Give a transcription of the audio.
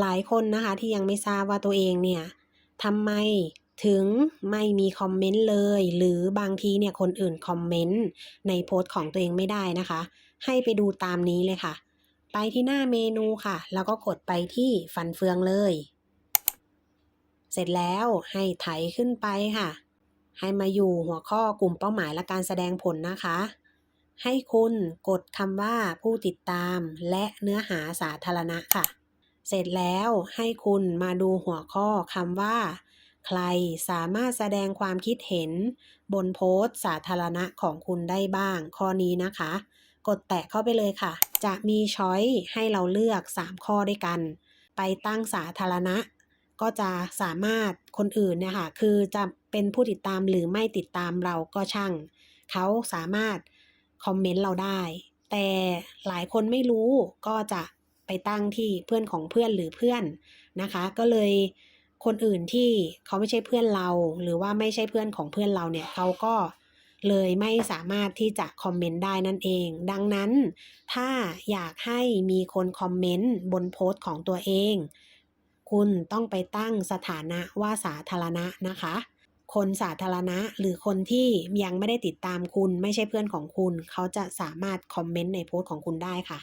หลายคนนะคะที่ยังไม่ทราบว่าตัวเองเนี่ยทำไมถึงไม่มีคอมเมนต์เลย หรือบางทีเนี่ยคนอื่นคอมเมนต์ในโพสต์ของตัวเองไม่ได้นะคะ ให้ไปดูตามนี้เลยค่ะ ไปที่หน้าเมนูค่ะ แล้วก็กดไปที่ฟันเฟืองเลย เสร็จแล้วให้ไถขึ้นไปค่ะ ให้มาอยู่หัวข้อกลุ่มเป้าหมายและการแสดงผลนะคะ ให้คุณกดคำว่าผู้ติดตามและเนื้อหาสาธารณะค่ะ เสร็จแล้วให้คุณมาดูหัวข้อคำว่า ใครสามารถแสดงความคิดเห็น บนโพสต์สาธารณะของคุณได้บ้าง ข้อนี้นะคะ กดแตะเข้าไปเลยค่ะ จะมีช้อยให้เราเลือก 3 ข้อด้วยกัน ไปตั้งสาธารณะ ก็จะสามารถคนอื่นเนี่ยค่ะ คือจะเป็นผู้ติดตามหรือไม่ติดตามเราก็ช่าง เขาสามารถคอมเมนต์เราได้ แต่หลายคนไม่รู้ก็จะ ไปตั้งที่เพื่อนของเพื่อนหรือเพื่อนนะคะ ก็เลยคนอื่นที่เขาไม่ใช่เพื่อนเรา หรือว่าไม่ใช่เพื่อนของเพื่อนเราเนี่ยเขาก็เลยไม่สามารถที่จะคอมเมนต์ได้นั่นเอง ดังนั้นถ้าอยากให้มีคนคอมเมนต์บนโพสต์ของตัวเอง คุณต้องไปตั้งสถานะว่าสาธารณะนะคะ คนสาธารณะหรือคนที่ยังไม่ได้ติดตามคุณไม่ใช่เพื่อนของคุณ เขาจะสามารถคอมเมนต์ในโพสต์ของคุณได้ค่ะ